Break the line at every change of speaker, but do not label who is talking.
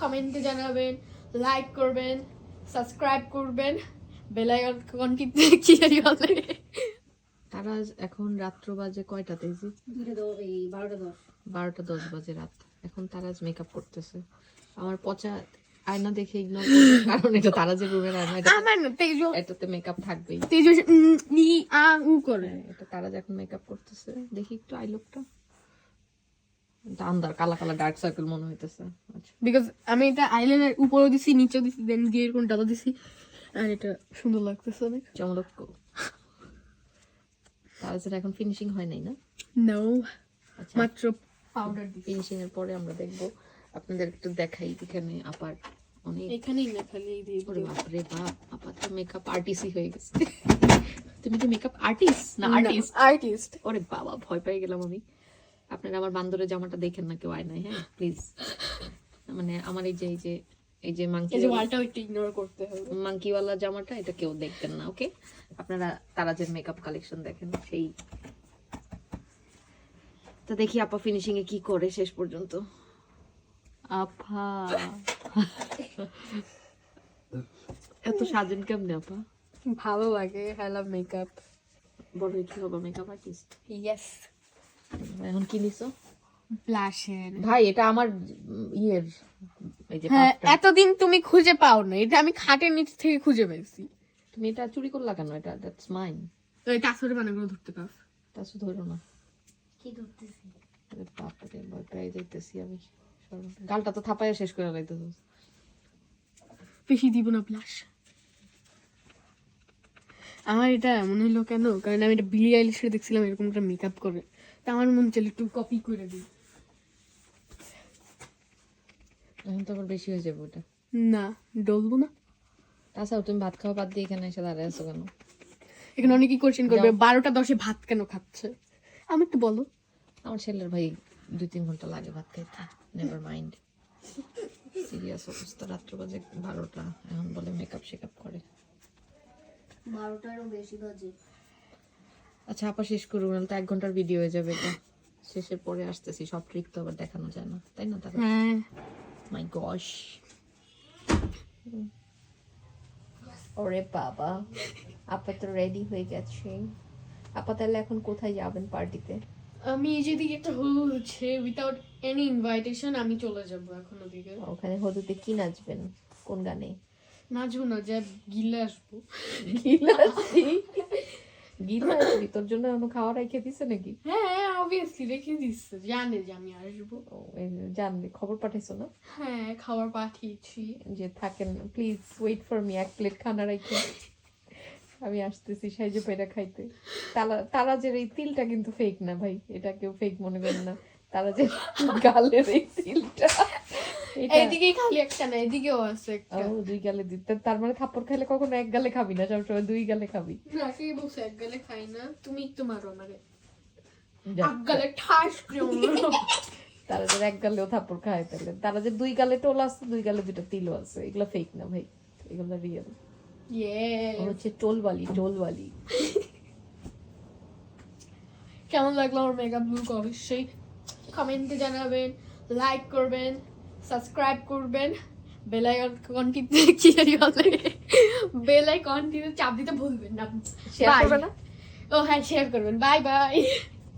কমেন্টে জানাবেন লাইক করবেন সাবস্ক্রাইব করবেন বেল আইকন কি কি জানি বলে।
তারা আজ এখন রাত্র বাজে
দশ এই বারোটা দশ।
বারোটা দশ বাজে রাত। এখন তারা আজ মেকআপ করতেছে। আমার পচা আয়না দেখে ইগনোর কারণ এটা তারা যে রুমের আয়না এটা
আমার না
এটাতে মেকআপ থাকবেই।
তেজ নি আ উ করে।
হ্যাঁ, এটা তারা যখন মেকআপ করতেছে। দেখি একটু আই লুকটা আন্দার কালা কালা ডার্ক সার্কেল মনে হইতেছে। আচ্ছা।
বিকজ আমি এটা আইল্যান্ডের উপরেও দিছি নিচেও দিছি দেন দিয়ে এরকম ডালা দিছি। আর এটা সুন্দর লাগতেছে অনেক।
যেটা এখন ফিনিশিং হয় নাই না?
নো
আচ্ছা।
মাত্র পাউডার দিছি।
ফিনিশিং এর পরে আমরা দেখব। আপনাদের একটু দেখাই এখানে আপার অনেক।
এখানেই না খালি এই দিয়ে
ওরে বাপরে বাপ আপা তো মেকআপ আর্টিস্টই হয়ে গেছে। তুমি কি মেকআপ আর্টিস্ট না আর্টিস্ট
আর্টিস্ট
ওরে বাবা ভয় পেয়ে গেলাম আমি। আপনারা আমার বান্দরের জামাটা দেখেন না কেউ আয় নাই হ্যাঁ? প্লিজ মানে আমার এই যে এই যে এই যে মাংকি
এই যে ওয়ালটাও একটু ইগনোর করতে হবে।
মাংকিওয়ালা জামাটা এটা কেউ দেখবেন না ওকে আপনারা তারাজের মেকআপ কালেকশন দেখেন সেই। তো দেখি আপা ফিনিশিং এ কি করে শেষ পর্যন্ত। আপা। এত সাজেন কেমনে আপা?
ভালো লাগে আই লাভ মেকআপ
বড় কি হবে মেকআপ আর্টিস্ট
ইয়েস
এখন কি নিছো?
ব্লাশের।
ভাই এটা আমার ইয়ের এই যে
হ্যাঁ এতদিন তুমি খুঁজে পাও না। এটা আমি খাটের নিচ থেকে খুঁজে পেয়েছি।
তুমি এটা চুরি করলা কেন? এটা দ্যাটস মাইন
তো এটা আসলে বানাগুলো ধরতে পার।
তা শুধু ধরো না।
কি ধরতেছি?
আরে বাপরে ভয় পেয়ে যাইতেছি আমি। গালটা তো থাপাইয়া শেষ করে লাইতেছ।
বেশি দিব না ব্লাশ। আমার এটা মনে হলো কেন? কারণ আমি এটা বিলি আইলিশের দেখছিলাম এরকম একটা মেকআপ করে। তা আমার মন চলে একটু কপি করে দিই।
এখন তো আবার বেশি হয়ে যাবে ওটা।
না ডলবো না।
তাছাড়াও তুমি ভাত খাওয়া বাদ দিয়ে এখানে এসে দাঁড়ায় আছো কেন?
এখানে অনেকেই কোশ্চেন করবে বারোটা দশে ভাত কেন খাচ্ছে? আমি একটু বলো।
আমার ছেলের ভাই দুই তিন ঘণ্টা লাগে ভাত খাইতে নেভার মাইন্ড সিরিয়াস অবস্থা রাত্র বাজে বারোটা এখন বলে মেকআপ শেকআপ করে।
বারোটারও বেশি বাজে।
আচ্ছা আপা শেষ করুন তো এক ঘণ্টার ভিডিও হয়ে যাবে এটা। শেষের পরে আসতেছি সব ট্রিক তো আবার দেখানো যায় না তাই না তারা
হ্যাঁ।
মাই গশ ওরে বাবা আপা তো রেডি হয়ে গেছে। আপা তাহলে এখন কোথায় যাবেন পার্টিতে
আমি এই যেদিকে একটা হলু হচ্ছে উইথাউট এনি ইনভাইটেশন আমি চলে যাব এখন ওদিকে।
ওখানে হদুতে কি নাচবেন? কোন গানে?
নাচবো না যা গিলে আসব।
গিলাসি গিলাসি তোর জন্য খাওয়া রেখে দিছে নাকি
হ্যাঁ অবভিয়াসলি রেখে দিচ্ছে জানে যে আমি আসব
জানলি খবর পাঠাইছো না
হ্যাঁ খাবার পাঠিয়েছি
যে থাকেন প্লিজ ওয়েট ফর মি এক প্লেট খানা রেখে আমি আসতেছি সাইজে পেটা খাইতে। তারা তারা যে এই তিলটা কিন্তু ফেক না ভাই। এটা কেউ ফেক মনে করেন না। তারা যে গালের এই তিলটা।
এইদিকেই খালি একটা না এদিকেও আছে একটা।
ও, দুই গালে দিতে তার মানে খাইলে কখনো এক গালে খাবি না সবসময় দুই গালে খাবি।
না কে বলছে এক গালে খাই না? তুমি একটু মারো আমারে। এক গালে ঠাস করে মারো।
তারা যে এক গালেও থাপ্পড় খায় তাহলে। তারা যে দুই গালে টোল আছে দুই গালে দুটো তিলও আছে এগুলো ফেক না ভাই। এগুলো রিয়েল. হচ্ছে টোলবালি টোলবালি।
কেমন লাগল আমার মেকআপ লুক অবশ্যই কমেন্টে জানাবেন লাইক করবেন। সাবস্ক্রাইব করবেন। বেল আইকন টিপতে কি জানি বলে? বেল আইকন টিপে চাপ দিতে ভুলবেন না।
শেয়ার করবেন না?
ও হ্যাঁ শেয়ার করবেন। Bye bye